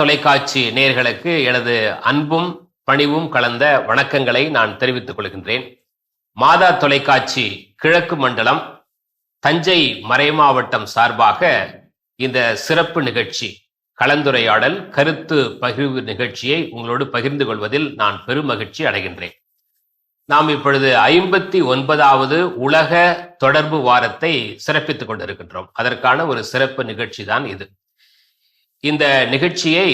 தொலைக்காட்சி நேர்களுக்கு எனது அன்பும் பணிவும் கலந்த வணக்கங்களை நான் தெரிவித்துக் கொள்கின்றேன். மாதா தொலைக்காட்சி கிழக்கு மண்டலம் தஞ்சை மறைமாவட்டம் சார்பாக இந்த சிறப்பு நிகழ்ச்சி கலந்துரையாடல் கருத்து பகிர்வு நிகழ்ச்சியை உங்களோடு பகிர்ந்து கொள்வதில் நான் பெருமகிழ்ச்சி அடைகின்றேன். நாம் இப்பொழுது ஐம்பத்தி ஒன்பதாவது உலக தொடர்பு வாரத்தை சிறப்பித்துக் கொண்டிருக்கின்றோம். அதற்கான ஒரு சிறப்பு நிகழ்ச்சி தான் இது. இந்த நிகழ்ச்சியை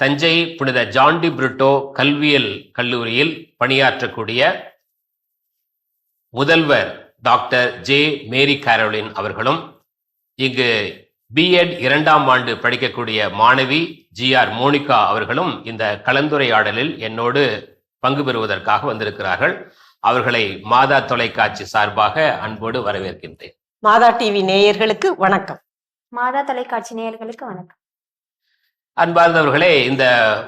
தஞ்சை புனித ஜான்டி பிரிட்டோ கல்வியல் கல்லூரியில் பணியாற்றக்கூடிய முதல்வர் டாக்டர் ஜே மேரி கேரோலின் அவர்களும் இங்கு பிஎட் இரண்டாம் ஆண்டு படிக்கக்கூடிய மாணவி ஜி ஆர் மோனிகா அவர்களும் இந்த கலந்துரையாடலில் என்னோடு பங்கு பெறுவதற்காக வந்திருக்கிறார்கள். அவர்களை மாதா தொலைக்காட்சி சார்பாக அன்போடு வரவேற்கின்றேன். மாதா டிவி நேயர்களுக்கு வணக்கம். மாதா தொலைக்காட்சி நேயர்களுக்கு வணக்கம். அன்பார்ந்தவர்களே இந்த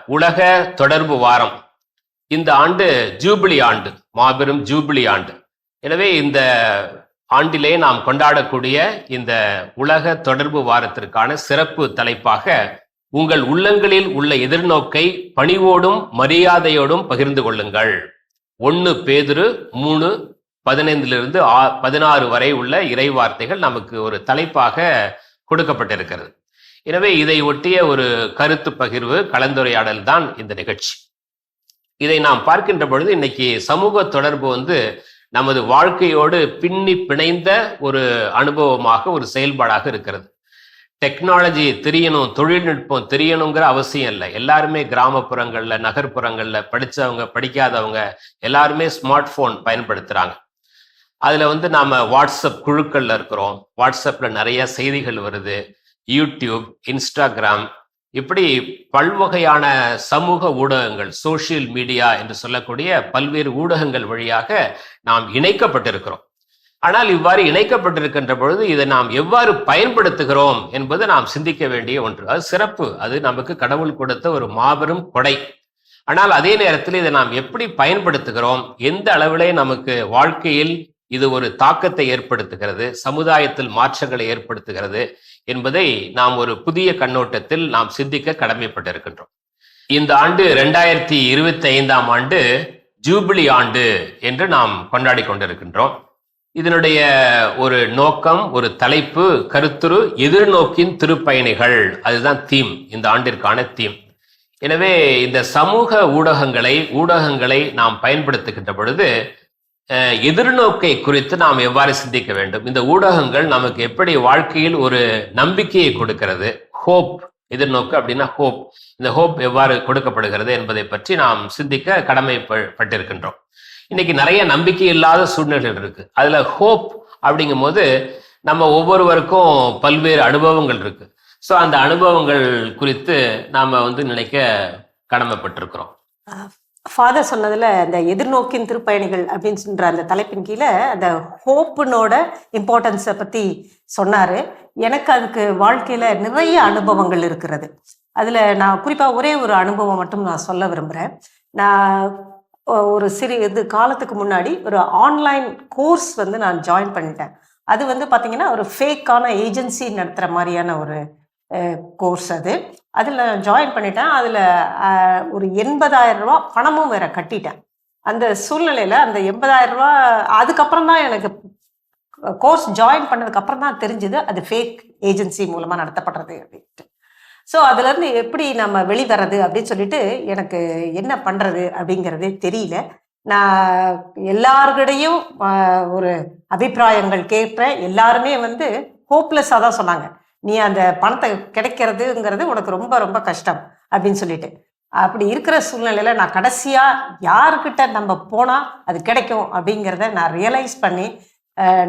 உலக தொடர்பு வாரம் இந்த ஆண்டு ஜூபிலி ஆண்டு மாபெரும் ஜூபிலி ஆண்டு. எனவே இந்த ஆண்டிலே நாம் கொண்டாடக்கூடிய இந்த உலக தொடர்பு வாரத்திற்கான சிறப்பு தலைப்பாக உங்கள் உள்ளங்களில் உள்ள எதிர்நோக்கை பணிவோடும் மரியாதையோடும் பகிர்ந்து கொள்ளுங்கள். ஒன்று பேதுரு மூணு பதினைந்திலிருந்து ஆ- பதினாறு வரை உள்ள இறைவார்த்தைகள் நமக்கு ஒரு தலைப்பாக கொடுக்கப்பட்டிருக்கிறது. எனவே இதை ஒட்டிய ஒரு கருத்து பகிர்வு கலந்துரையாடல் தான் இந்த நிகழ்ச்சி. இதை நாம் பார்க்கின்ற பொழுது இன்னைக்கு சமூக தொடர்பு வந்து நமது வாழ்க்கையோடு பின்னி பிணைந்த ஒரு அனுபவமாக ஒரு செயல்பாடாக இருக்கிறது. டெக்னாலஜி தெரியணும் தொழில்நுட்பம் தெரியணுங்கிற அவசியம் இல்லை. எல்லாருமே கிராமப்புறங்கள்ல நகர்ப்புறங்கள்ல படித்தவங்க படிக்காதவங்க எல்லாருமே ஸ்மார்ட் போன் பயன்படுத்துறாங்க. அதுல வந்து நாம வாட்ஸ்அப் குழுக்கள்ல இருக்கிறோம். வாட்ஸ்அப்ல நிறைய செய்திகள் வருது. யூடியூப் இன்ஸ்டாகிராம் இப்படி பல்வகையான சமூக ஊடகங்கள் சோஷியல் மீடியா என்று சொல்லக்கூடிய பல்வேறு ஊடகங்கள் வழியாக நாம் இணைக்கப்பட்டிருக்கிறோம். ஆனால் இவ்வாறு இணைக்கப்பட்டிருக்கின்ற பொழுது இதை நாம் எவ்வாறு பயன்படுத்துகிறோம் என்பது நாம் சிந்திக்க வேண்டிய ஒன்று. அது சிறப்பு. அது நமக்கு கடவுள் கொடுத்த ஒரு மாபெரும் கொடை. ஆனால் அதே நேரத்தில் இதை நாம் எப்படி பயன்படுத்துகிறோம்? எந்த அளவிலே நமக்கு வாழ்க்கையில் இது ஒரு தாக்கத்தை ஏற்படுத்துகிறது? சமுதாயத்தில் மாற்றங்களை ஏற்படுத்துகிறது? என்பதை நாம் ஒரு புதிய கண்ணோட்டத்தில் நாம் சிந்திக்க கடமைப்பட்டிருக்கின்றோம். இந்த ஆண்டு ரெண்டாயிரத்தி இருபத்தி ஐந்தாம் ஆண்டு ஜூபிலி ஆண்டு என்று நாம் கொண்டாடி கொண்டிருக்கின்றோம். இதனுடைய ஒரு நோக்கம் ஒரு தலைப்பு கருத்துரு எதிர்நோக்கின் திருப்பயணிகள். அதுதான் தீம் இந்த ஆண்டிற்கான தீம் எனவே இந்த சமூக ஊடகங்களை ஊடகங்களை நாம் பயன்படுத்துகின்ற பொழுது எதிர்நோக்கை குறித்து நாம் எவ்வாறு சிந்திக்க வேண்டும்? இந்த ஊடகங்கள் நமக்கு எப்படி வாழ்க்கையில் ஒரு நம்பிக்கையை கொடுக்கிறது? ஹோப் எதிர்நோக்கு அப்படின்னா ஹோப் இந்த ஹோப் எவ்வாறு கொடுக்கப்படுகிறது என்பதை பற்றி நாம் சிந்திக்க கடமைப்பட்டிருக்கின்றோம். இன்னைக்கு நிறைய நம்பிக்கை இல்லாத சூழ்நிலைகள் இருக்கு. அதுல ஹோப் அப்படிங்கும்போது நம்ம ஒவ்வொருவருக்கும் பல்வேறு அனுபவங்கள் இருக்கு. ஸோ அந்த அனுபவங்கள் குறித்து நாம வந்து நினைக்க கடமைப்பட்டிருக்கிறோம். ஃபாதர் சொன்னதில் அந்த எதிர்நோக்கின் திருப்பயணிகள் அப்படின்னு சொல்கிற அந்த தலைப்பின் கீழே அந்த ஹோப்புனோட இம்பார்ட்டன்ஸை பற்றி சொன்னார். எனக்கு அதுக்கு வாழ்க்கையில் நிறைய அனுபவங்கள் இருக்கிறது. அதில் நான் குறிப்பாக ஒரே ஒரு அனுபவம் மட்டும் நான் சொல்ல விரும்புகிறேன் நான் ஒரு சிறு இது காலத்துக்கு முன்னாடி ஒரு ஆன்லைன் கோர்ஸ் வந்து நான் ஜாயின் பண்ணிட்டேன். அது வந்து பார்த்திங்கன்னா ஒரு ஃபேக்கான ஏஜென்சி நடத்துகிற மாதிரியான ஒரு கோர்ஸ் அது. அதில் ஜாயின் பண்ணிட்டேன். அதில் ஒரு எண்பதாயிரம் ரூபா பணமும் வேற கட்டிட்டேன். அந்த சூழ்நிலையில் அந்த எண்பதாயிரம் ரூபா அதுக்கப்புறம் தான் எனக்கு கோர்ஸ் ஜாயின் பண்ணதுக்கப்புறம் தான் தெரிஞ்சுது அது ஃபேக் ஏஜென்சி மூலமாக நடத்தப்படுறது அப்படின்ட்டு. ஸோ அதுலேருந்து எப்படி நம்ம வெளிவரது அப்படின்னு சொல்லிட்டு எனக்கு என்ன பண்ணுறது அப்படிங்கிறதே தெரியல. நான் எல்லாருக்கிடையும் ஒரு அபிப்பிராயங்கள் கேட்பேன். எல்லாருமே வந்து ஹோப்லெஸ்ஸாக தான் சொன்னாங்க. நீ அந்த பணத்தை கிடைக்கிறதுங்கிறது உனக்கு ரொம்ப ரொம்ப கஷ்டம் அப்படின்னு சொல்லிட்டு. அப்படி இருக்கிற சூழ்நிலையில நான் கடைசியா யாருக்கிட்ட நம்ம போனா அது கிடைக்கும் அப்படிங்கிறத நான் ரியலைஸ் பண்ணி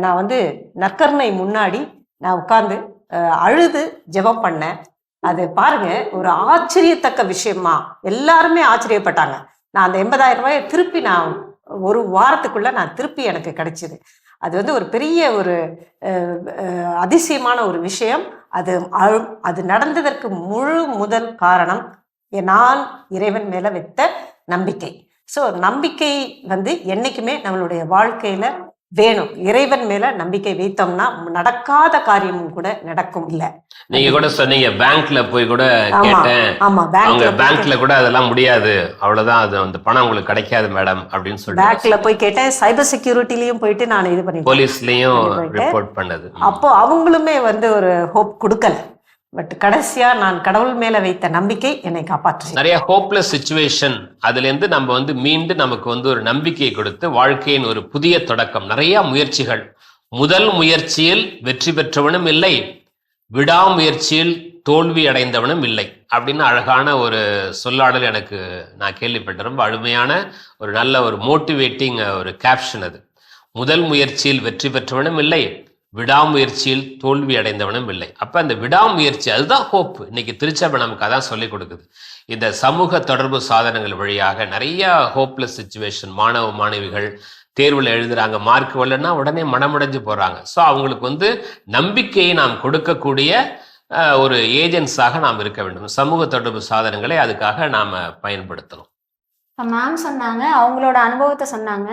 நான் வந்து நற்கருணை முன்னாடி நான் உட்காந்து அழுது ஜெபம் பண்ணேன். அது பாருங்க ஒரு ஆச்சரியத்தக்க விஷயமா. எல்லாருமே ஆச்சரியப்பட்டாங்க. நான் அந்த எண்பதாயிரம் ரூபாயை திருப்பி நான் ஒரு வாரத்துக்குள்ள நான் திருப்பி எனக்கு கிடைச்சிது. அது வந்து ஒரு பெரிய ஒரு அதிசயமான ஒரு விஷயம். அது அழு- அது நடந்ததற்கு முழு முதல் காரணம் நான் இறைவன் மேல வைத்த நம்பிக்கை. ஸோ நம்பிக்கை வந்து என்னைக்குமே நம்மளுடைய வாழ்க்கையில வேணும். இறைவன் மேல நம்பிக்கை வைத்தோம்னா நடக்காத காரியமும் கூட நடக்கும் இல்ல. நீங்க கூட சொன்னீங்க பேங்க்ல போய் கூட கேட்டேன். ஆமா அவங்க பேங்க்ல கூட அதெல்லாம் முடியாது. அவ்வளவுதான் அது அந்த பணம் உங்களுக்கு கிடைக்காது மேடம் அப்படின்னு சொல்லிட்டு. பேங்க்ல போய் கேட்டேன் சைபர் செக்யூரிட்டிலயும் போயிட்டு நான் இது பண்ணிட்டேன். போலீஸ்லயும். ரிப்போர்ட் பண்ணது. அப்போ அவங்களுமே வந்து ஒரு ஹோப் கொடுக்கல. பட் கடைசியா நான் கடவுள் மேல வைத்த நம்பிக்கை என்னை காப்பாற்று நிறைய ஹோப்லெஸ் சுச்சுவேஷன் அதுல இருந்து நம்ம வந்து மீண்டு நமக்கு வந்து ஒரு நம்பிக்கையை கொடுத்து வாழ்க்கையின் ஒரு புதிய தொடக்கம். நிறைய முயற்சிகள். முதல் முயற்சியில் வெற்றி பெற்றவனும் இல்லை. விடாமுயற்சியில் தோல்வி அடைந்தவனும் இல்லை. அப்படின்னு அழகான ஒரு சொல்லாடல் எனக்கு நான் கேள்விப்பட்டேன். ரொம்ப அழுமையான ஒரு நல்ல ஒரு மோட்டிவேட்டிங் ஒரு கேப்ஷன் அது. முதல் முயற்சியில் வெற்றி பெற்றவனும் இல்லை. விடாமுயற்சியில் தோல்வி அடைந்தவனும் இல்லை. அப்ப அந்த விடாமுயற்சி அதுதான் ஹோப் இன்னைக்கு திருச்சபை நமக்கு அதான் சொல்லிக் கொடுக்குது. இந்த சமூக தொடர்பு சாதனங்கள் வழியாக நிறைய ஹோப்லெஸ் சுச்சுவேஷன் மாணவ மாணவிகள் தேர்வில் எழுதுறாங்க மார்க் வரலன்னா உடனே மனமுடைஞ்சு போறாங்க. ஸோ அவங்களுக்கு வந்து நம்பிக்கையை நாம் கொடுக்கக்கூடிய ஒரு ஏஜென்ட்ஸாக நாம் இருக்க வேண்டும். சமூக தொடர்பு சாதனங்களை அதுக்காக நாம பயன்படுத்தணும். மேம் சொன்னாங்க அவங்களோட அனுபவத்தை சொன்னாங்க.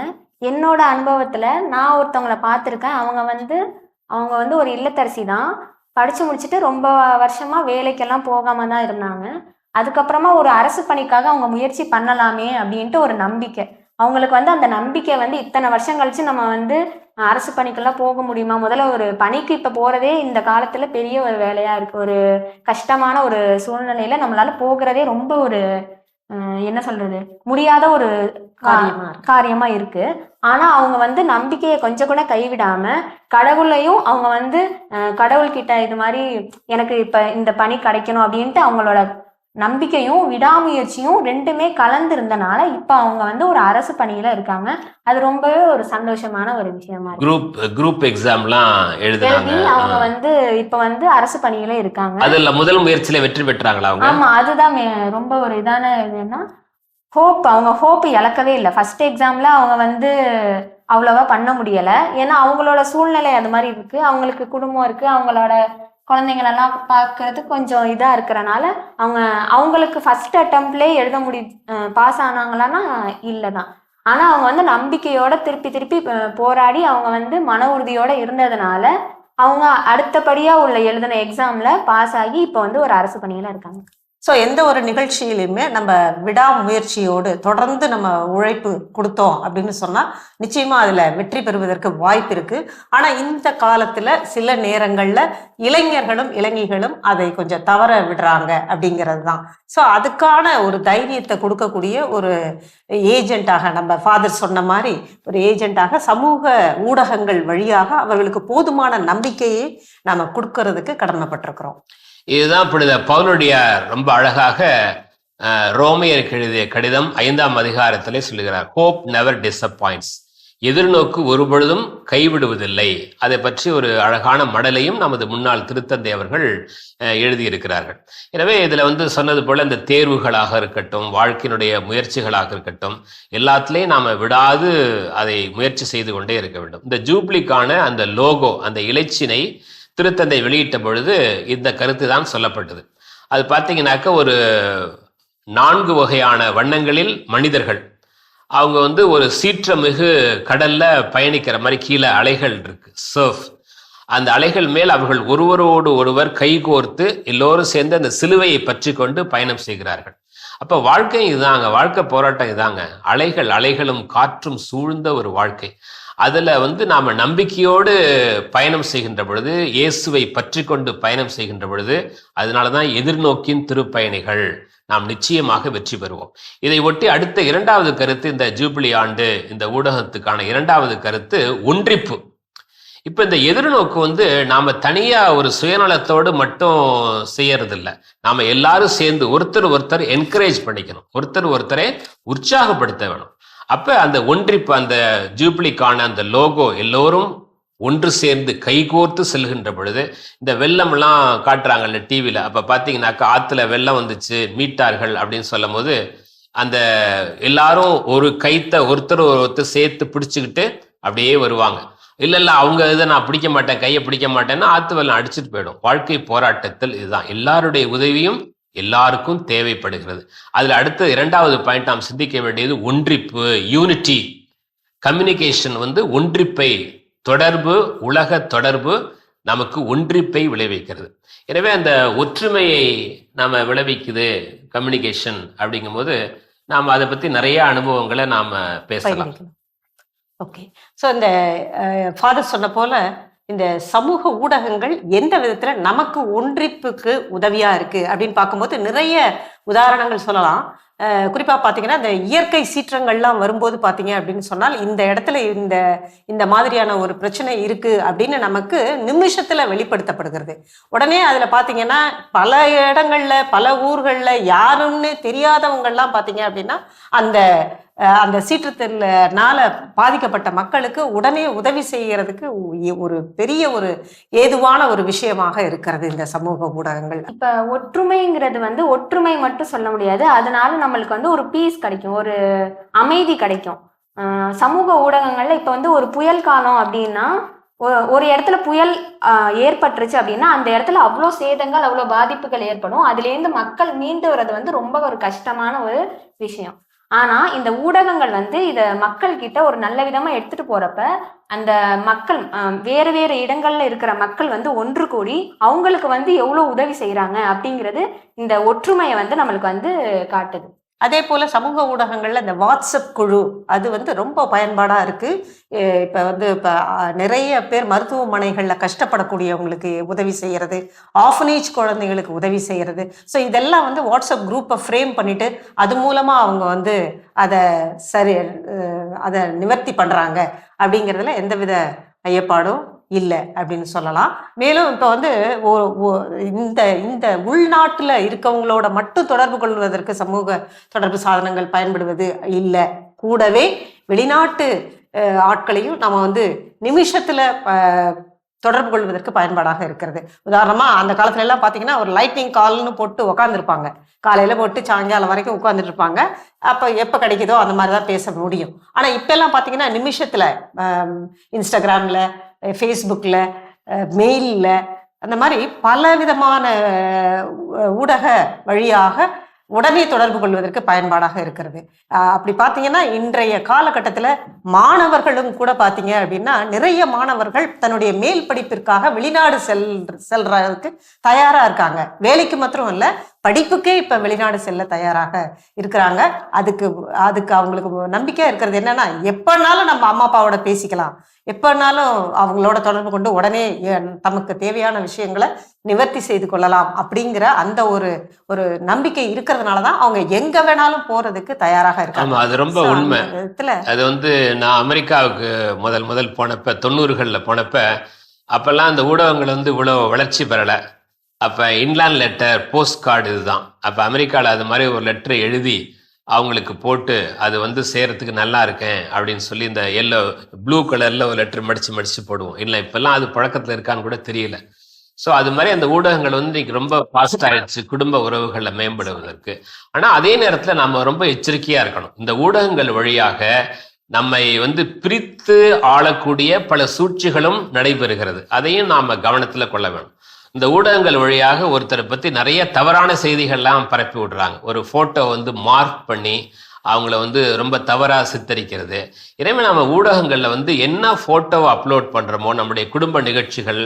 என்னோட அனுபவத்துல நான் ஒருத்தவங்கள பார்த்துருக்கேன். அவங்க வந்து அவங்க வந்து ஒரு இல்லத்தரசி தான். படிச்சு முடிச்சுட்டு ரொம்ப வருஷமா வேலைக்கெல்லாம் போகாம தான் இருந்தாங்க. அதுக்கப்புறமா ஒரு அரசு பணிக்காக அவங்க முயற்சி பண்ணலாமே அப்படின்ட்டு ஒரு நம்பிக்கை. அவங்களுக்கு வந்து அந்த நம்பிக்கை வந்து இத்தனை வருஷம் கழிச்சு நம்ம வந்து அரசு பணிக்கெல்லாம் போக முடியுமா? முதல்ல ஒரு பணிக்கு இப்ப போறதே இந்த காலத்துல பெரிய ஒரு வேலையா இருக்கு. ஒரு கஷ்டமான ஒரு சூழ்நிலையில நம்மளால போகிறதே ரொம்ப ஒரு என்ன சொல்றது முடியாத ஒரு காரியமா இருக்கு. காரியமா இருக்கு ஆனா அவங்க வந்து நம்பிக்கையை கொஞ்சம் கூட கைவிடாம கடவுளையும் அவங்க வந்து கடவுள்கிட்ட இது மாதிரி எனக்கு இப்ப இந்த பணி கிடைக்கணும் அப்படின்ட்டு அவங்களோட நம்பிக்கையும் விடாமுயற்சியும் ரெண்டுமே கலந்து இருந்தனால இப்ப அவங்க வந்து ஒரு அரசு பணியில இருக்காங்க. அது ரொம்பவே ஒரு சந்தோஷமான ஒரு விஷயமா குரூப் குரூப் எக்ஸாம்லாம் எழுதுனாங்க. எழுதி அவங்க வந்து இப்ப வந்து அரசு பணியில இருக்காங்க. அதுல முதல் முயற்சியில வெற்றி பெற்றாங்களா அவங்க? ஆமா அதுதான் ரொம்ப ஒரு இதான இதுன்னா ஹோப் அவங்க ஹோப் இழக்கவே இல்லை. ஃபர்ஸ்ட் எக்ஸாம்ல அவங்க வந்து அவ்வளவா பண்ண முடியல. ஏன்னா அவங்களோட சூழ்நிலை அது மாதிரி இருக்கு. அவங்களுக்கு குடும்பம் இருக்கு. அவங்களோட குழந்தைங்களெல்லாம் பார்க்கறது கொஞ்சம் இதாக இருக்கிறனால அவங்க அவங்களுக்கு ஃபர்ஸ்ட் அட்டம்ப்ட்லேயே எழுத முடி பாஸ் ஆனாங்களான்னா இல்லை தான் ஆனால் அவங்க வந்து நம்பிக்கையோட திருப்பி திருப்பி போராடி அவங்க வந்து மன உறுதியோட இருந்ததுனால அவங்க அடுத்தபடியாக உள்ள எழுதின எக்ஸாமில் பாஸ் ஆகி இப்போ வந்து ஒரு அரசு பணியில் இருக்காங்க. ஸோ எந்த ஒரு நிகழ்ச்சியிலுமே நம்ம விடாமுயற்சியோடு தொடர்ந்து நம்ம உழைப்பு கொடுத்தோம் அப்படின்னு சொன்னா நிச்சயமா அதுல வெற்றி பெறுவதற்கு வாய்ப்பு இருக்கு. ஆனா இந்த காலத்துல சில நேரங்கள்ல இளைஞர்களும் இளைஞர்களும் அதை கொஞ்சம் தவற விடுறாங்க அப்படிங்கிறது தான். ஸோ அதுக்கான ஒரு தைரியத்தை கொடுக்கக்கூடிய ஒரு ஏஜென்ட்டாக நம்ம ஃபாதர் சொன்ன மாதிரி ஒரு ஏஜென்ட்டாக சமூக ஊடகங்கள் வழியாக அவர்களுக்கு போதுமான நம்பிக்கையை நாம கொடுக்கறதுக்கு கடமைப்பட்டிருக்கிறோம். இதுதான் புனித பவுலுடையார் ரொம்ப அழகாக அஹ், ரோமையருக்கு எழுதிய கடிதம் ஐந்தாம் அதிகாரத்திலே சொல்லுகிறார். ஹோப் நெவர் டிசப்பாயிண்ட்ஸ் எதிர்நோக்கு ஒருபொழுதும் கைவிடுவதில்லை. அதை பற்றி ஒரு அழகான மடலையும் நமது முன்னாள் திருத்தந்தை அவர்கள் அஹ், எழுதியிருக்கிறார்கள். எனவே இதுல வந்து சொன்னது போல இந்த தேர்வுகளாக இருக்கட்டும் வாழ்க்கையினுடைய முயற்சிகளாக இருக்கட்டும் எல்லாத்துலேயும் நாம விடாது அதை முயற்சி செய்து கொண்டே இருக்க வேண்டும். இந்த ஜூப்ளிக்கான அந்த லோகோ அந்த இலச்சினை திருத்தந்தை வெளியிட்ட பொழுது இந்த கருத்து தான் சொல்லப்பட்டது. அது பார்த்தீங்கன்னாக்க ஒரு நான்கு வகையான வண்ணங்களில் மனிதர்கள். அவங்க வந்து ஒரு சீற்றமிகு கடல்ல பயணிக்கிற மாதிரி கீழே அலைகள் இருக்கு சர்ஃப் அந்த அலைகள் மேல் அவர்கள் ஒருவரோடு ஒருவர் கைகோர்த்து எல்லோரும் சேர்ந்து அந்த சிலுவையை பற்றி கொண்டு பயணம் செய்கிறார்கள். அப்ப வாழ்க்கை இதுதாங்க வாழ்க்கை போராட்டம் இதாங்க அலைகள் அலைகளும் காற்றும் சூழ்ந்த ஒரு வாழ்க்கை. அதில் வந்து நாம் நம்பிக்கையோடு பயணம் செய்கின்ற பொழுது இயேசுவை பற்றி கொண்டு பயணம் செய்கின்ற பொழுது அதனால தான் எதிர்நோக்கின் திருப்பயணிகள் நாம் நிச்சயமாக வெற்றி பெறுவோம். இதை ஒட்டி அடுத்த இரண்டாவது கருத்து இந்த ஜூபிலி ஆண்டு இந்த ஊடகத்துக்கான இரண்டாவது கருத்து ஒன்றிப்பு. இப்போ இந்த எதிர்நோக்கு வந்து நாம் தனியாக ஒரு சுயநலத்தோடு மட்டும் செய்யறது நாம் நாம எல்லாரும் சேர்ந்து ஒருத்தர் ஒருத்தர் என்கரேஜ் பண்ணிக்கணும். ஒருத்தர் ஒருத்தரை உற்சாகப்படுத்த வேணும். அப்ப அந்த ஒன்றிப்பு அந்த ஜூப்ளிக்கான அந்த லோகோ எல்லோரும் ஒன்று சேர்ந்து கைகோர்த்து செல்கின்ற பொழுது இந்த வெள்ளம்லாம் காட்டுறாங்கல்ல டிவியில அப்ப பாத்தீங்கன்னாக்கா ஆத்துல வெள்ளம் வந்துச்சு மீட்டார்கள் அப்படின்னு சொல்லும் போது அந்த எல்லாரும் ஒரு கைத்த ஒருத்தர் ஒருத்தர் சேர்த்து பிடிச்சுக்கிட்டு அப்படியே வருவாங்க. இல்ல இல்ல அவங்க இதை நான் பிடிக்க மாட்டேன் கையை பிடிக்க மாட்டேன்னா ஆத்து வெள்ளம் அடிச்சிட்டு போயிடும். வாழ்க்கை போராட்டத்தில் இதுதான். எல்லாருடைய உதவியும் எல்லாருக்கும் தேவைப்படுகிறது. அதில் அடுத்த இரண்டாவது பாயிண்ட் நாம் சிந்திக்க வேண்டியது ஒன்றிப்பு யூனிட்டி கம்யூனிகேஷன் வந்து ஒன்றிப்பை தொடர்பு உலக தொடர்பு நமக்கு ஒன்றிப்பை விளைவிக்கிறது. எனவே அந்த ஒற்றுமையை நாம விளைவிக்குது கம்யூனிகேஷன் அப்படிங்கும்போது நாம் அதை பத்தி நிறைய அனுபவங்களை நாம பேசலாம். ஓகே ஸோ இந்த ஃபாதர் சொன்ன போல இந்த சமூக ஊடகங்கள் எந்த விதத்துல நமக்கு ஒன்றிப்புக்கு உதவியா இருக்கு அப்படின்னு பார்க்கும்போது நிறைய உதாரணங்கள் சொல்லலாம். குறிப்பா பாத்தீங்கன்னா இந்த இயற்கை சீற்றங்கள்லாம் வரும்போது பாத்தீங்க அப்படின்னு சொன்னால் இந்த இடத்துல இந்த இந்த மாதிரியான ஒரு பிரச்சனை இருக்கு அப்படின்னு நமக்கு நிமிஷத்துல வெளிப்படுத்தப்படுகிறது. உடனே அதுல பாத்தீங்கன்னா பல இடங்கள்ல பல ஊர்கள்ல யாருன்னு தெரியாதவங்கள்லாம் பாத்தீங்க அப்படின்னா அந்த அந்த சீற்றத்தினால பாதிக்கப்பட்ட மக்களுக்கு உடனே உதவி செய்யறதுக்கு ஒரு பெரிய ஒரு ஏதுவான ஒரு விஷயமாக இருக்கிறது இந்த சமூக ஊடகங்கள். இப்ப ஒற்றுமைங்கிறது வந்து ஒற்றுமை மட்டும் சொல்ல முடியாது. அதனால நம்மளுக்கு வந்து ஒரு பீஸ் கிடைக்கும் ஒரு அமைதி கிடைக்கும். சமூக ஊடகங்கள்ல இப்ப வந்து ஒரு புயல் காலம் அப்படின்னா ஒரு இடத்துல புயல் ஏற்பட்டுருச்சு அப்படின்னா அந்த இடத்துல அவ்வளோ சேதங்கள் அவ்வளோ பாதிப்புகள் ஏற்படும். அதுலேருந்து மக்கள் மீண்டு வர்றது வந்து ரொம்ப ஒரு கஷ்டமான ஒரு விஷயம். ஆனா இந்த ஊடகங்கள் வந்து இத மக்கள் கிட்ட ஒரு நல்ல விதமா எடுத்துட்டு போறப்ப அந்த மக்கள் வேறு வேறு இடங்கள்ல இருக்கிற மக்கள் வந்து ஒன்று கூடி அவங்களுக்கு வந்து எவ்வளவு உதவி செய்கிறாங்க அப்படிங்கிறது இந்த ஒற்றுமையை வந்து நம்மளுக்கு வந்து காட்டுது. அதே போல் சமூக ஊடகங்களில் இந்த வாட்ஸ்அப் குழு அது வந்து ரொம்ப பயன்பாடாக இருக்குது இப்போ வந்து இப்போ நிறைய பேர் மருத்துவமனைகளில் கஷ்டப்படக்கூடியவங்களுக்கு உதவி செய்கிறது ஆஃபனேஜ் குழந்தைகளுக்கு உதவி செய்கிறது ஸோ இதெல்லாம் வந்து வாட்ஸ்அப் குரூப்பை ஃப்ரேம் பண்ணிவிட்டு அது மூலமாக அவங்க வந்து அதை சரி அதை நிவர்த்தி பண்ணுறாங்க அப்படிங்கிறதுல எந்தவித ஐயப்பாடும் இல்லை அப்படின்னு சொல்லலாம். மேலும் இப்போ வந்து இந்த இந்த உள்நாட்டில் இருக்கவங்களோட மட்டும் தொடர்பு கொள்வதற்கு சமூக தொடர்பு சாதனங்கள் பயன்படுவது இல்லை. கூடவே வெளிநாட்டு ஆட்களையும் நம்ம வந்து நிமிஷத்தில் தொடர்பு கொள்வதற்கு பயன்பாடாக இருக்கிறது. உதாரணமாக அந்த காலத்துல எல்லாம் பார்த்தீங்கன்னா ஒரு லைட்னிங் கால்னு போட்டு உக்காந்துருப்பாங்க. காலையில் போட்டு சாயங்காலம் வரைக்கும் உட்காந்துட்டு இருப்பாங்க அப்போ எப்போ கிடைக்குதோ அந்த மாதிரி தான் பேச முடியும். ஆனால் இப்போ எல்லாம் பார்த்தீங்கன்னா நிமிஷத்தில் இன்ஸ்டாகிராமில் ஃபேஸ்புக்கில் மெயில்ல அந்த மாதிரி பல விதமான ஊடக வழியாக உடனே தொடர்பு கொள்வதற்கு பயன்பாடாக இருக்கிறது. அப்படி பார்த்தீங்கன்னா இன்றைய காலகட்டத்தில் மாணவர்களும் கூட பார்த்தீங்க அப்படின்னா நிறைய மாணவர்கள் தன்னுடைய மேல் படிப்பிற்காக வெளிநாடு செல் செல்றதுக்கு தயாராக இருக்காங்க. வேலைக்கு மாத்திரம் இல்லை படிப்புக்கே இப்ப வெளிநாடு செல்ல தயாராக இருக்கிறாங்க. அதுக்கு அதுக்கு அவங்களுக்கு நம்பிக்கை இருக்கிறது என்னன்னா எப்பனாலும் நம்ம அம்மா அப்பாவோட பேசிக்கலாம். எப்பனாலும் அவங்களோட தொடர்பு கொண்டு உடனே தமக்கு தேவையான விஷயங்களை நிவர்த்தி செய்து கொள்ளலாம் அப்படிங்கிற அந்த ஒரு ஒரு நம்பிக்கை இருக்கிறதுனால தான் அவங்க எங்க வேணாலும் போறதுக்கு தயாராக இருக்காங்க. அது ரொம்ப உண்மை. அது வந்து நான் அமெரிக்காவுக்கு முதல் முதல் போனப்ப தொண்ணூறுகளில் போனப்ப அப்பெல்லாம் அந்த ஊடகங்கள் வந்து இவ்வளோ வளர்ச்சி பெறலை. அப்போ இன்லாண்ட் லெட்டர் போஸ்ட் கார்டு இதுதான். அப்போ அமெரிக்காவில் அது மாதிரி ஒரு லெட்டர் எழுதி அவங்களுக்கு போட்டு அது வந்து செய்கிறதுக்கு நல்லா இருக்கேன் அப்படின்னு சொல்லி இந்த எல்லோ ப்ளூ கலரில் ஒரு லெட்டர் மடித்து மடித்து போடுவோம். இல்லை இப்போல்லாம் அது பழக்கத்தில் இருக்கான்னு கூட தெரியல. ஸோ அது மாதிரி அந்த ஊடகங்கள் வந்து இன்னைக்கு ரொம்ப ஃபாஸ்ட் ஆயிடுச்சு. குடும்ப உறவுகளை மேம்படுவதற்கு. ஆனால் அதே நேரத்தில் நம்ம ரொம்ப எச்சரிக்கையாக இருக்கணும். இந்த ஊடகங்கள் வழியாக நம்மை வந்து பிரித்து ஆளக்கூடிய பல சூழ்ச்சிகளும் நடைபெறுகிறது. அதையும் நாம கவனத்துல கொள்ள வேணும். இந்த ஊடகங்கள் வழியாக ஒருத்தரை பத்தி நிறைய தவறான செய்திகள்லாம் பரப்பி விடுறாங்க. ஒரு போட்டோ வந்து மார்க் பண்ணி அவங்கள வந்து ரொம்ப தவறாக சித்தரிக்கிறது. எனவே நம்ம ஊடகங்களில் வந்து என்ன ஃபோட்டோவை அப்லோட் பண்ணுறோமோ நம்முடைய குடும்ப நிகழ்ச்சிகள்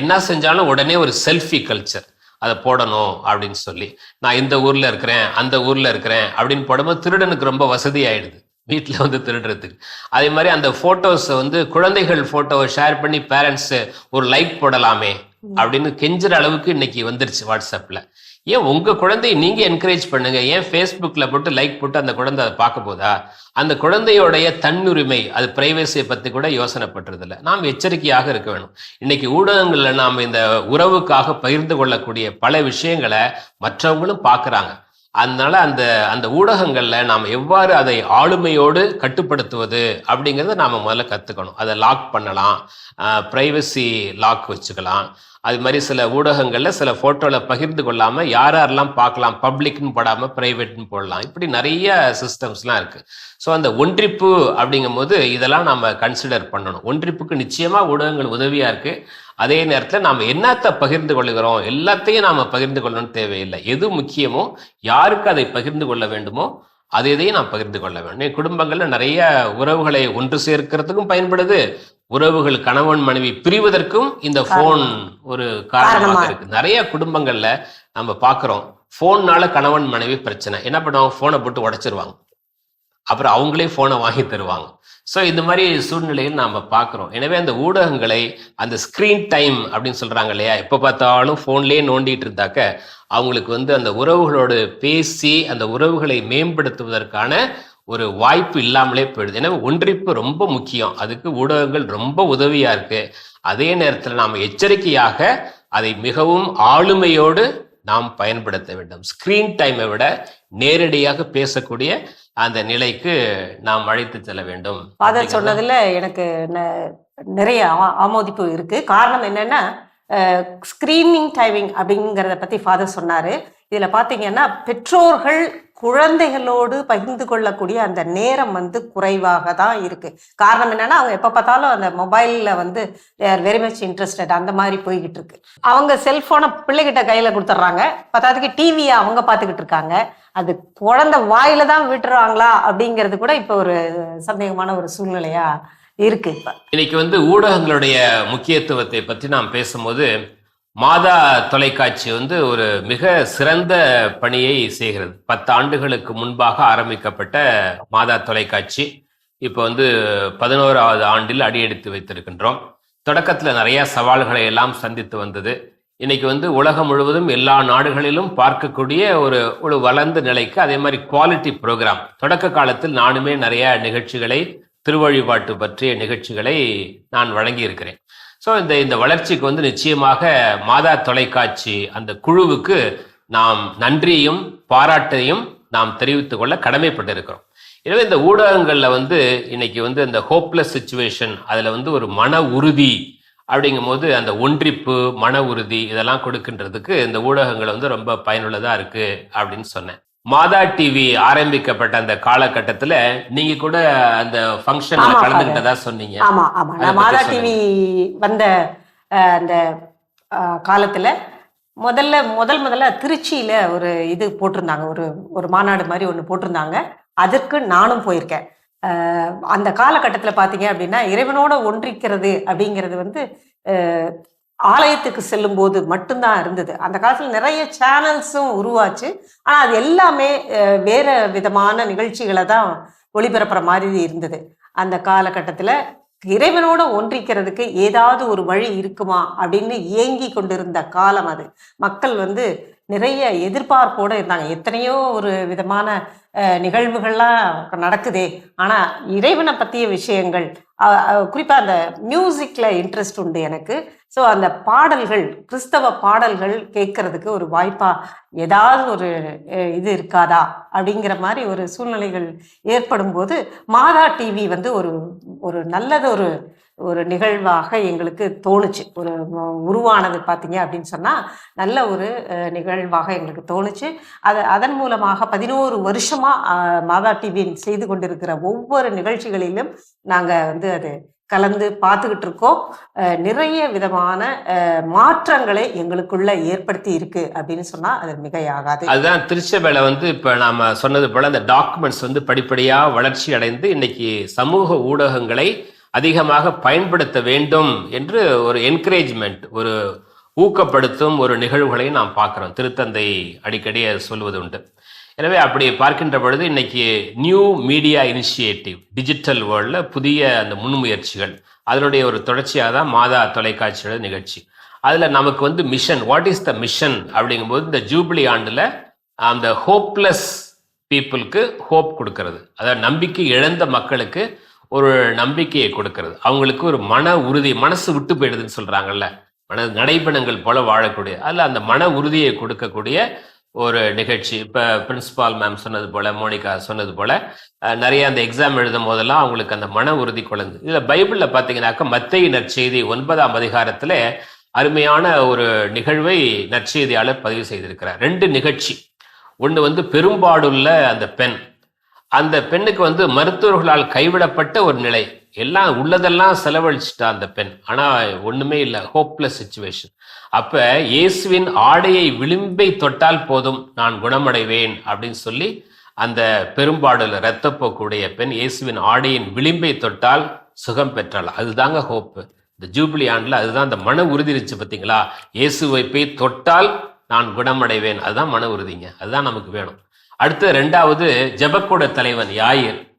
என்ன செஞ்சாலும் உடனே ஒரு செல்ஃபி கல்ச்சர் அதை போடணும் அப்படின்னு சொல்லி நான் இந்த ஊரில் இருக்கிறேன் அந்த ஊரில் இருக்கிறேன் அப்படின்னு போடும்போது திருடனுக்கு ரொம்ப வசதியாயிடுது. வீட்டில் வந்து திருடுறதுக்கு. அதே மாதிரி அந்த ஃபோட்டோஸை வந்து குழந்தைகள் ஃபோட்டோவை ஷேர் பண்ணி பேரண்ட்ஸு ஒரு லைக் போடலாமே அப்படின்னு கெஞ்சுற அளவுக்கு இன்னைக்கு வந்துருச்சு வாட்ஸ்அப்ல ஏன் உங்க குழந்தையை நீங்க என்கரேஜ் பண்ணுங்க? ஏன் ஃபேஸ்புக்ல போட்டு லைக் போட்டு அந்த குழந்தை அதை பார்க்க போதா? அந்த குழந்தையோடைய தன்னுரிமை அது பிரைவசியை பத்தி கூட யோசனை பண்றதில்ல. நாம் எச்சரிக்கையாக இருக்க வேணும். இன்னைக்கு ஊடகங்கள்ல நாம் இந்த உறவுக்காக பகிர்ந்து கொள்ளக்கூடிய பல விஷயங்களை மற்றவங்களும் பார்க்கறாங்க. அதனால அந்த அந்த ஊடகங்கள்ல நாம் எவ்வாறு அதை ஆளுமையோடு கட்டுப்படுத்துவது அப்படிங்கிறத நாம முதல்ல கத்துக்கணும். அதை லாக் பண்ணலாம். ப்ரைவசி லாக் வச்சுக்கலாம். அது மாதிரி சில ஊடகங்களில் சில ஃபோட்டோவில் பகிர்ந்து கொள்ளாமல் யார் யாரெல்லாம் பார்க்கலாம்? பப்ளிக்னு போடாமல் ப்ரைவேட்னு போடலாம். இப்படி நிறைய சிஸ்டம்ஸ்லாம் இருக்குது ஸோ அந்த ஒன்றிப்பு அப்படிங்கும் போது இதெல்லாம் நம்ம கன்சிடர் பண்ணணும். ஒன்றிப்புக்கு நிச்சயமாக ஊடகங்கள் உதவியாக இருக்குது அதே நேரத்தில் நாம் என்னத்தை பகிர்ந்து கொள்ளுகிறோம் எல்லாத்தையும் நாம் பகிர்ந்து கொள்ளணும்னு தேவையில்லை. எது முக்கியமோ யாருக்கு அதை பகிர்ந்து கொள்ள வேண்டுமோ அது இதையும் நாம் பகிர்ந்து கொள்ள வேண்டும். குடும்பங்கள்ல நிறைய உறவுகளை ஒன்று சேர்க்கிறதுக்கும் பயன்படுது. உறவுகள் கணவன் மனைவி பிரிவதற்கும் இந்த போன் ஒரு காரணமாக காரணமா. இருக்கு. நிறைய குடும்பங்கள்ல நம்ம பாக்குறோம் போன்னால கணவன் மனைவி பிரச்சனை. என்ன பண்ணுவாங்க? போனை போட்டு உடைச்சிருவாங்க. அப்புறம் அவங்களே போனை வாங்கி தருவாங்க. ஸோ இந்த மாதிரி சூழ்நிலையில் நாம் பார்க்குறோம். எனவே அந்த ஊடகங்களை அந்த ஸ்க்ரீன் டைம் அப்படின்னு சொல்கிறாங்க இல்லையா? எப்போ பார்த்தாலும் ஃபோன்லேயே நோண்டிட்டு இருந்தாக்க அவங்களுக்கு வந்து அந்த உறவுகளோடு பேசி அந்த உறவுகளை மேம்படுத்துவதற்கான ஒரு வாய்ப்பு இல்லாமலே போயிடுது. எனவே ஒன்றிப்பு ரொம்ப முக்கியம். அதுக்கு ஊடகங்கள் ரொம்ப உதவியாக இருக்குது அதே நேரத்தில் நாம் எச்சரிக்கையாக அதை மிகவும் ஆளுமையோடு நாம் பயன்படுத்த வேண்டும். ஸ்க்ரீன் டைமை விட நேரடியாக பேசக்கூடிய அந்த நிலைக்கு நாம் அழைத்து செல்ல வேண்டும். ஃபாதர் சொன்னதுல எனக்கு ந- நிறைய ஆமோதிப்பு இருக்கு. காரணம் என்னன்னா ஸ்கிரீனிங் டைமிங் அப்படிங்கிறத பத்தி ஃபாதர் சொன்னாரு. இதுல பாத்தீங்கன்னா பெற்றோர்கள் குழந்தைகளோடு பகிர்ந்து கொள்ளக்கூடிய அந்த நேரம் வந்து குறைவாக தான் இருக்கு. காரணம் என்னன்னா அவங்க எப்ப பார்த்தாலும் அந்த மொபைல்ல வந்து வெரி மச் இன்ட்ரெஸ்டட் அந்த மாதிரி போய்கிட்டு இருக்கு. அவங்க செல்போனை பிள்ளைகிட்ட கையில கொடுத்துட்றாங்க. பத்தாவதுக்கு டிவியை அவங்க பார்த்துக்கிட்டு இருக்காங்க. அது குழந்தை வாயில தான் விட்டுறாங்களா அப்படிங்கிறது கூட இப்போ ஒரு சந்தேகமான ஒரு சூழ்நிலையா இருக்கு இப்ப. இன்னைக்கு வந்து ஊடகங்களுடைய முக்கியத்துவத்தை பற்றி நாம் பேசும்போது மாதா தொலைக்காட்சி வந்து ஒரு மிக சிறந்த பணியை செய்கிறது. பத்து ஆண்டுகளுக்கு முன்பாக ஆரம்பிக்கப்பட்ட மாதா தொலைக்காட்சி. இப்போ வந்து பதினோராவது ஆண்டில் அடியெடுத்து வைத்திருக்கின்றோம். தொடக்கத்தில் நிறைய சவால்களை எல்லாம் சந்தித்து வந்தது. இன்னைக்கு வந்து உலகம் முழுவதும் எல்லா நாடுகளிலும் பார்க்கக்கூடிய ஒரு ஒரு வளர்ந்த நிலைக்கு அதே மாதிரி குவாலிட்டி ப்ரோக்ராம். தொடக்க காலத்தில் நானுமே நிறைய நிகழ்ச்சிகளை திருவழிபாட்டு பற்றிய நிகழ்ச்சிகளை நான் வழங்கி இருக்கிறேன் ஸோ இந்த இந்த வளர்ச்சிக்கு வந்து நிச்சயமாக மாதா தொலைக்காட்சி அந்த குழுவுக்கு நாம் நன்றியையும் பாராட்டையும் நாம் தெரிவித்துக் கொள்ள கடமைப்பட்டிருக்கிறோம். எனவே இந்த ஊடகங்களில் வந்து இன்னைக்கு வந்து இந்த ஹோப்லெஸ் சுச்சுவேஷன் அதில் வந்து ஒரு மன உறுதி அப்படிங்கும் போது அந்த ஒன்றிப்பு மன உறுதி இதெல்லாம் கொடுக்கின்றதுக்கு இந்த ஊடகங்கள் வந்து ரொம்ப பயனுள்ளதாக இருக்குது அப்படின்னு சொன்னேன். மாதா டிவி ஆரம்பிக்கப்பட்ட அந்த காலகட்டத்துல நீங்க கூட அந்த ஃபங்க்ஷன்ல கலந்துகிட்டதா சொன்னீங்க. ஆமா ஆமா. நான் மாதா. டிவி வந்த அந்த காலத்துல முதல்ல முதல் முதல்ல திருச்சியில ஒரு இது போட்டிருந்தாங்க. ஒரு ஒரு மாநாடு மாதிரி ஒன்று போட்டிருந்தாங்க. அதற்கு நானும் போயிருக்கேன். அந்த காலகட்டத்தில் பார்த்தீங்க அப்படின்னா இறைவனோட ஒன்றிக்கிறது அப்படிங்கிறது வந்து ஆலயத்துக்கு செல்லும் போது மட்டும்தான் இருந்தது. அந்த காலத்தில் நிறைய சேனல்ஸும் உருவாச்சு. ஆனால் அது எல்லாமே வேற விதமான நிகழ்ச்சிகளை தான் ஒளிபரப்புற மாதிரி இருந்தது. அந்த காலகட்டத்தில் இறைவனோட ஒன்றிக்கிறதுக்கு ஏதாவது ஒரு வழி இருக்குமா அப்படின்னு ஏங்கி கொண்டிருந்த காலம் அது. மக்கள் வந்து நிறைய எதிர்பார்ப்போடு இருந்தாங்க. எத்தனையோ ஒரு விதமான நிகழ்வுகள்லாம் நடக்குதே. ஆனால் இறைவனை பற்றிய விஷயங்கள் குறிப்பாக அந்த மியூசிக்கில் இன்ட்ரெஸ்ட் உண்டு எனக்கு. ஸோ அந்த பாடல்கள் கிறிஸ்தவ பாடல்கள் கேட்கறதுக்கு ஒரு வாய்ப்பா ஏதாவது ஒரு இது இருக்காதா? அப்படிங்கிற மாதிரி ஒரு சூழ்நிலைகள் ஏற்படும் போது மாதா டிவி வந்து ஒரு ஒரு நல்லது ஒரு ஒரு நிகழ்வாக எங்களுக்கு தோணுச்சு. ஒரு உருவானது பார்த்தீங்க அப்படின்னு சொன்னால் நல்ல ஒரு நிகழ்வாக எங்களுக்கு தோணுச்சு. அது அதன் மூலமாக பதினோரு வருஷமாக மாதா டிவியின் செய்து கொண்டிருக்கிற ஒவ்வொரு நிகழ்ச்சிகளிலும் நாங்கள் வந்து அது கலந்து பார்த்துக்கிட்டு இருக்கோம். நிறைய விதமான மாற்றங்களை எங்களுக்குள்ள ஏற்படுத்தி இருக்கு அப்படின்னு சொன்னால் அது மிகையாகாது. அதுதான் திருச்சபையில வந்து இப்ப நாம சொன்னது போல அந்த டாக்குமெண்ட்ஸ் வந்து படிப்படியா வளர்ச்சி அடைந்து இன்னைக்கு சமூக ஊடகங்களை அதிகமாக பயன்படுத்த வேண்டும் என்று ஒரு என்கரேஜ்மெண்ட் ஒரு ஊக்கப்படுத்தும் ஒரு நிகழ்வுகளை நாம் பார்க்குறோம். திருத்தந்தை அடிக்கடி சொல்வது உண்டு. எனவே அப்படி பார்க்கின்ற பொழுது இன்னைக்கு நியூ மீடியா இனிஷியேட்டிவ் டிஜிட்டல் வேர்ல்டில் புதிய அந்த முன்முயற்சிகள் அதனுடைய ஒரு தொடர்ச்சியாக தான் மாதா தொலைக்காட்சியோட நிகழ்ச்சி. அதில் நமக்கு வந்து mission what is the mission அப்படிங்கும்போது இந்த ஜூப்ளி ஆண்டில் அந்த ஹோப்லெஸ் பீப்புளுக்கு ஹோப் கொடுக்கறது. அதாவது நம்பிக்கை இழந்த மக்களுக்கு ஒரு நம்பிக்கையை கொடுக்கறது. அவங்களுக்கு ஒரு மன உறுதி மனசு விட்டு போயிடுதுன்னு சொல்கிறாங்கல்ல மன நடைபெணங்கள் போல வாழக்கூடிய அதில் அந்த மன உறுதியை கொடுக்கக்கூடிய ஒரு நிகழ்ச்சி. இப்போ பிரின்சிபால் மேம் சொன்னது போல மோனிகா சொன்னது போல நிறைய அந்த எக்ஸாம் எழுதும் போதெல்லாம் அவங்களுக்கு அந்த மன உறுதி குழந்தை இதில் பைபிளில் பார்த்தீங்கன்னாக்கா மத்திய நற்செய்தி ஒன்பதாம் அதிகாரத்தில் அருமையான ஒரு நிகழ்வை நற்செய்தியாளர் பதிவு செய்திருக்கிறார். ரெண்டு நிகழ்ச்சி. ஒன்று வந்து பெரும்பாடுள்ள அந்த பெண். அந்த பெண்ணுக்கு வந்து மருத்துவர்களால் கைவிடப்பட்ட ஒரு நிலை. எல்லாம் உள்ளதெல்லாம் செலவழிச்சிட்டா அந்த பெண். ஆனா ஒண்ணுமே இல்லை. ஹோப்லெஸ் சுச்சுவேஷன் அப்ப இயேசுவின் ஆடையை விளிம்பை தொட்டால் போதும் நான் குணமடைவேன் அப்படின்னு சொல்லி அந்த பெரும்பாடுல இரத்தப்போக்குடைய பெண் இயேசுவின் ஆடையின் விளிம்பை தொட்டால் சுகம் பெற்றாள். அதுதாங்க ஹோப்பு இந்த ஜூபிலி ஆண்டில் அதுதான் அந்த மன உறுதி இருந்துச்சு பார்த்தீங்களா இயேசுவை போய் தொட்டால் நான் குணமடைவேன். அதுதான் மன உறுதிங்க. அதுதான் நமக்கு வேணும். அடுத்து ரெண்டாவது ஜபக்கூட தலைவன் யாயிர்.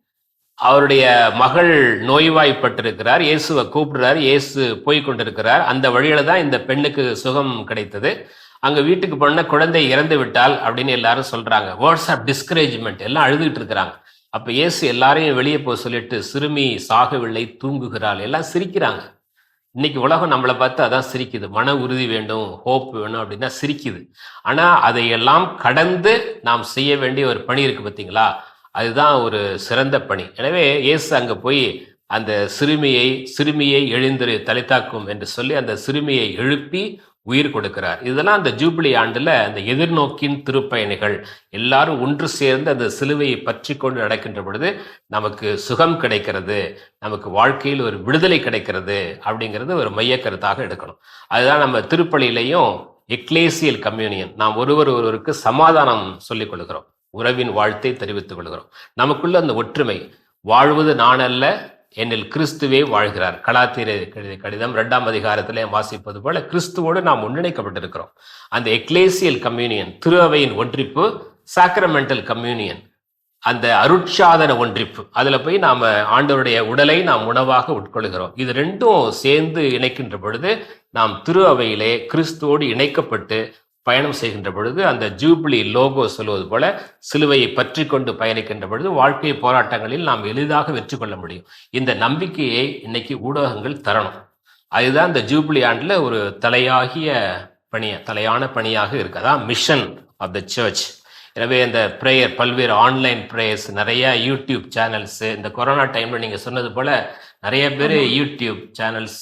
அவருடைய மகள் நோய்வாய்ப்பட்டிருக்கிறார். இயேசுவை கூப்பிடுறார். இயேசு போய் கொண்டிருக்கிறார். அந்த வழியில தான் இந்த பெண்ணுக்கு சுகம் கிடைத்தது. அங்க வீட்டுக்கு போன குழந்தை இறந்து விட்டால் அப்படின்னு எல்லாரும் சொல்றாங்க. வேர்ட்ஸ் ஆஃப் டிஸ்கரேஜ்மெண்ட் எல்லாம் அழுதுகிட்டு இருக்கிறாங்க. அப்ப இயேசு எல்லாரையும் வெளியே போக சொல்லிட்டு சிறுமி சாகவில்லை தூங்குகிறாள். எல்லாம் சிரிக்கிறாங்க. இன்னைக்கு உலகம் நம்மளை பார்த்து அதான் சிரிக்குது. மன உறுதி வேண்டும் ஹோப் வேணும் அப்படின்னா சிரிக்குது. ஆனா அதையெல்லாம் கடந்து நாம் செய்ய வேண்டிய ஒரு பணி இருக்கு பார்த்தீங்களா? அதுதான் ஒரு சிறந்த பணி. எனவே இயேசு அங்கே போய் அந்த சிறுமியை சிறுமியை எழுந்திரு தலைத்தாக்கும் என்று சொல்லி அந்த சிறுமியை எழுப்பி உயிர் கொடுக்கிறார். இதெல்லாம் அந்த ஜூபிலி ஆண்டில் அந்த எதிர்நோக்கின் திருப்பயணிகள். எல்லாரும் ஒன்று சேர்ந்து அந்த சிலுவையை பற்றி கொண்டு நடக்கின்ற பொழுது நமக்கு சுகம் கிடைக்கிறது நமக்கு வாழ்க்கையில் ஒரு விடுதலை கிடைக்கிறது அப்படிங்கிறது ஒரு மையக்கருத்தாக எடுக்கணும். அதுதான் நம்ம திருப்பலியிலையும் எக்லேசியல் கம்யூனியன். நாம் ஒருவர் ஒருவருக்கு சமாதானம் சொல்லிக் கொடுக்கிறோம் உறவின் வாழ்த்தை தெரிவித்துக் கொள்கிறோம். நமக்குள்ள அந்த ஒற்றுமை வாழ்வது நான் அல்ல என்னில் கிறிஸ்துவே வாழ்கிறார். கலாத்திர கடிதம் இரண்டாம் அதிகாரத்திலே வாசிப்பது போல கிறிஸ்துவோடு நாம் ஒன்றிணைக்கப்பட்டிருக்கிறோம். அந்த எக்லேசியல் கம்யூனியன் திரு அவையின் ஒன்றிப்பு சாக்ரமெண்டல் கம்யூனியன் அந்த அருட்சாதன ஒன்றிப்பு அதில் போய் நாம் ஆண்டவருடைய உடலை நாம் உணவாக உட்கொள்கிறோம். இது ரெண்டும் சேர்ந்து இணைக்கின்ற பொழுது நாம் திரு அவையிலே கிறிஸ்துவோடு இணைக்கப்பட்டு பயணம் செய்கின்ற பொழுது அந்த ஜூப்ளி லோகோ சொல்வது போல சிலுவையை பற்றி கொண்டு பயணிக்கின்ற பொழுது வாழ்க்கை போராட்டங்களில் நாம் எளிதாக வெற்றி கொள்ள முடியும். இந்த நம்பிக்கையை இன்னைக்கு ஊடகங்கள் தரணும். அதுதான் இந்த ஜூப்ளி ஆண்டில் ஒரு தலையாகிய பணியை தலையான பணியாக இருக்கு. அதான் மிஷன் ஆஃப் த சர்ச் எனவே இந்த ப்ரேயர் பல்வேறு ஆன்லைன் ப்ரேயர்ஸ் நிறைய யூடியூப் சேனல்ஸு இந்த கொரோனா டைமில் நீங்கள் சொன்னது போல நிறைய பேர் யூடியூப் சேனல்ஸ்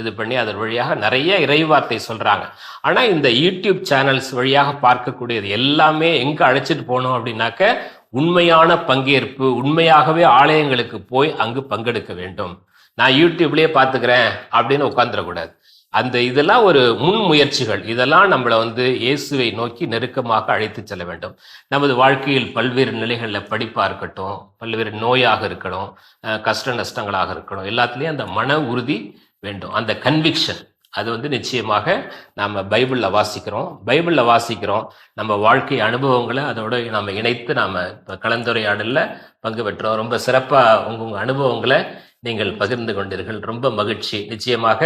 இது பண்ணி அதன் வழியாக நிறைய இறைவார்த்தை சொல்றாங்க. ஆனா இந்த யூடியூப் சேனல்ஸ் வழியாக பார்க்கக்கூடியது எல்லாமே எங்க அழைச்சிட்டு போனோம் அப்படின்னாக்க உண்மையான பங்கேற்பு உண்மையாகவே ஆலயங்களுக்கு போய் அங்கு பங்கெடுக்க வேண்டும். நான் யூடியூப்லயே பாத்துக்கிறேன் அப்படின்னு உட்காந்துடக்கூடாது அந்த இதெல்லாம் ஒரு முன் முயற்சிகள் இதெல்லாம் நம்மளை வந்து இயேசுவை நோக்கி நெருக்கமாக அழைத்து செல்ல வேண்டும். நமது வாழ்க்கையில் பல்வேறு நிலைகளில் படிப்பாக இருக்கட்டும் பல்வேறு நோயாக இருக்கணும் கஷ்ட நஷ்டங்களாக இருக்கணும் எல்லாத்துலேயும் அந்த மன உறுதி வேண்டும். அந்த கன்விக்ஷன் அது வந்து நிச்சயமாக நம்ம பைபிளில் வாசிக்கிறோம். பைபிளில் வாசிக்கிறோம். நம்ம வாழ்க்கை அனுபவங்களை அதோட நம்ம இணைத்து நாம் இப்போ கலந்துரையாடலில் பங்கு பெற்றோம். ரொம்ப சிறப்பாக உங்கள் அனுபவங்களை நீங்கள் பகிர்ந்து கொண்டீர்கள். ரொம்ப மகிழ்ச்சி. நிச்சயமாக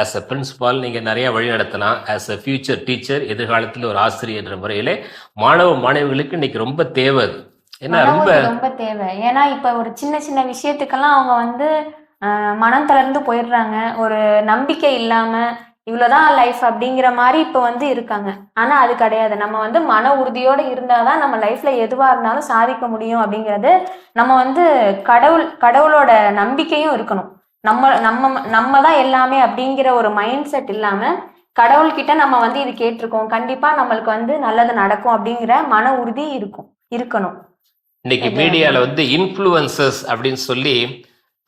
ஆஸ் அ பிரின்சிபால் நீங்க நிறைய வழி நடத்தலாம். ஆஸ் அ ஃபியூச்சர் டீச்சர் எதிர்காலத்தில் ஒரு ஆசிரியர் என்ற முறையிலே மாணவ மாணவிகளுக்கு இன்னைக்கு ரொம்ப தேவை அது. ஏன்னா ரொம்ப ரொம்ப தேவை. ஏன்னா இப்ப ஒரு சின்ன சின்ன விஷயத்துக்கெல்லாம் அவங்க வந்து மனம் தளர்ந்து போயிடுறாங்க. ஒரு நம்பிக்கை இல்லாம இவ்வளவுதான் லைஃப் அப்படிங்கிற மாதிரி இப்ப வந்து இருக்காங்க. ஆனா அது கிடையாது. நம்ம வந்து மன உறுதியோட இருந்தாதான் நம்ம லைஃப்ல எதுவா இருந்தாலும் சாதிக்க முடியும் அப்படிங்கிறது நம்ம வந்து கடவுள் கடவுளோட நம்பிக்கையும் இருக்கணும். நம்ம நம்ம நம்ம தான் எல்லாமே அப்படிங்கிற ஒரு மைண்ட் செட் இல்லாம கடவுள்கிட்ட நம்ம வந்து இது கேட்டிருக்கோம். கண்டிப்பா நம்மளுக்கு வந்து நல்லது நடக்கும் அப்படிங்கிற மன உறுதி இருக்கும் இருக்கணும். இன்னைக்கு மீடியால வந்து இன்ஃப்ளூயன்சஸ் அப்படின்னு சொல்லி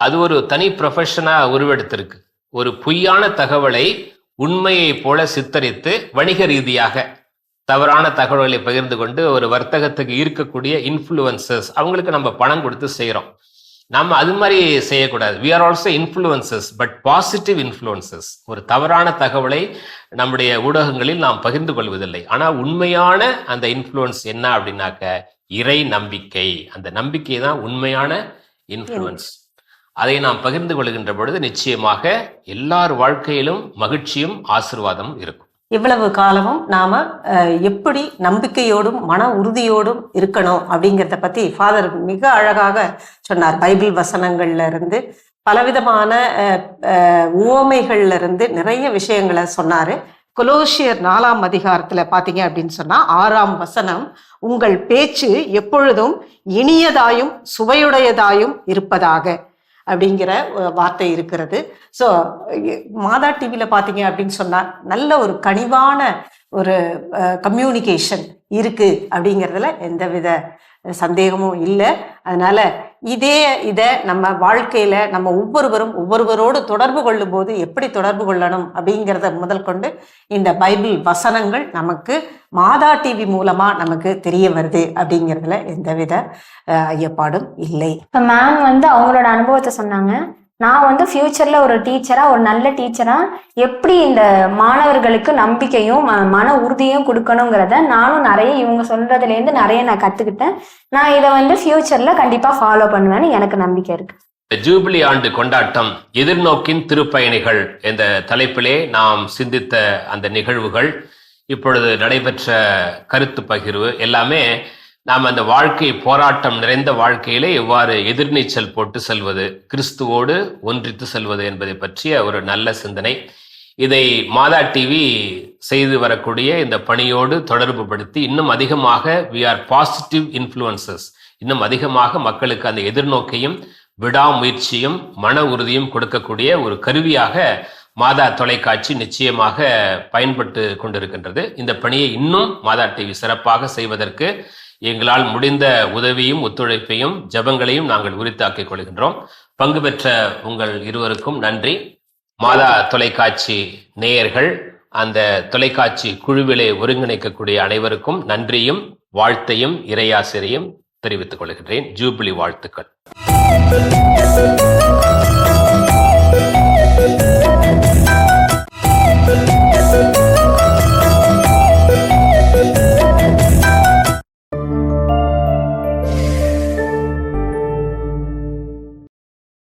அது ஒரு தனி ப்ரொஃபஷனா உருவெடுத்திருக்கு. ஒரு பொய்யான தகவலை உண்மையைப் போல சித்தரித்து வணிக ரீதியாக தவறான தகவல்களை பகிர்ந்து கொண்டு ஒரு வர்த்தகத்துக்கு இருக்கக்கூடிய இன்ஃப்ளூயன்சஸ் அவங்களுக்கு நம்ம பணம் கொடுத்து செய்கிறோம் நம்ம அது மாதிரி செய்யக்கூடாது. We are also influences but positive influences ஒரு தவறான தகவலை நம்முடைய ஊடகங்களில் நாம் பகிர்ந்து கொள்வதில்லை. ஆனால் உண்மையான அந்த இன்ஃப்ளூயன்ஸ் என்ன அப்படின்னாக்க இறை நம்பிக்கை. அந்த நம்பிக்கை தான் உண்மையான இன்ஃப்ளூயன்ஸ் அதை நாம் பகிர்ந்து கொள்கின்ற பொழுது நிச்சயமாக எல்லார் வாழ்க்கையிலும் மகிழ்ச்சியும் ஆசிர்வாதமும் இருக்கும். இவ்வளவு காலமும் நாம எப்படி நம்பிக்கையோடும் மன உறுதியோடும் இருக்கணும் அப்படிங்கிறத பத்தி ஃபாதர் மிக அழகாக சொன்னார். பைபிள் வசனங்கள்ல இருந்து பலவிதமான உவமைகள்ல இருந்து நிறைய விஷயங்களை சொன்னாரு. கொலோசியர் நாலாம் அதிகாரத்துல பாத்தீங்க அப்படின்னு சொன்னா ஆறாம் வசனம் உங்கள் பேச்சு எப்பொழுதும் இனியதாயும் சுவையுடையதாயும் இருப்பதாக. அப்படிங்கிற வார்த்தை இருக்கிறது. ஸோ மாதா டிவியில் பார்த்தீங்க அப்படின்னு சொன்னால் நல்ல ஒரு கனிவான ஒரு கம்யூனிகேஷன் இருக்குது அப்படிங்கிறதுல எந்தவித சந்தேகமும் இல்லை. அதனால இதே இதை நம்ம வாழ்க்கையில நம்ம ஒவ்வொருவரும் ஒவ்வொருவரோடு தொடர்பு கொள்ளும் போது எப்படி தொடர்பு கொள்ளணும் அப்படிங்கிறத முதல் கொண்டு இந்த பைபிள் வசனங்கள் நமக்கு மாதா டிவி மூலமா நமக்கு தெரிய வருது அப்படிங்கிறதுல எந்தவித ஐயப்பாடும் இல்லை. இப்போ மேம் வந்து அவங்களோட அனுபவத்தை சொன்னாங்க. நான் வந்து ஃபியூச்சர்ல ஒரு டீச்சரா ஒரு நல்ல டீச்சரா எப்படி இந்த மாணவர்களுக்கு நம்பிக்கையும் ம- மன உறுதியும் கொடுக்கணுங்கிறத நானும் நிறைய இவங்க சொல்றதுல இருந்து நிறைய நான் கத்துக்கிட்டேன். நான் இதை வந்து ஃபியூச்சர்ல கண்டிப்பா ஃபாலோ பண்ணுவேன்னு எனக்கு நம்பிக்கை இருக்கு. இந்த ஜூபிலி ஆண்டு கொண்டாட்டம் எதிர்நோக்கின் திருப்பயணிகள் என்ற தலைப்பிலே நாம் சிந்தித்த அந்த நிகழ்வுகள் இப்பொழுது நடைபெற்ற கருத்து பகிர்வு எல்லாமே நாம் அந்த வாழ்க்கை போராட்டம் நிறைந்த வாழ்க்கையிலே எவ்வாறு எதிர்நீச்சல் போட்டு செல்வது கிறிஸ்துவோடு ஒன்றித்து செல்வது என்பதை பற்றிய ஒரு நல்ல சிந்தனை. இதை மாதா டிவி செய்து வரக்கூடிய இந்த பணியோடு தொடர்பு படுத்தி இன்னும் அதிகமாக வி ஆர் பாசிட்டிவ் இன்ஃப்ளூயன்சஸ் இன்னும் அதிகமாக மக்களுக்கு அந்த எதிர்நோக்கையும் விடாமுயற்சியும் மன உறுதியும் கொடுக்கக்கூடிய ஒரு கருவியாக மாதா தொலைக்காட்சி நிச்சயமாக பயன்பட்டு கொண்டிருக்கின்றது. இந்த பணியை இன்னும் மாதா டிவி சிறப்பாக செய்வதற்கு எங்களால் முடிந்த உதவியும் ஒத்துழைப்பையும் ஜெபங்களையும் நாங்கள் உரித்தாக்கிக் கொள்கின்றோம். பங்கு பெற்ற உங்கள் இருவருக்கும் நன்றி. மாதா தொலைக்காட்சி நேயர்கள் அந்த தொலைக்காட்சி குழுவிலே ஒருங்கிணைக்கக்கூடிய அனைவருக்கும் நன்றியும் வாழ்த்தையும் இறையாசிரியும் தெரிவித்துக் கொள்கின்றேன். ஜூபிலி வாழ்த்துக்கள்.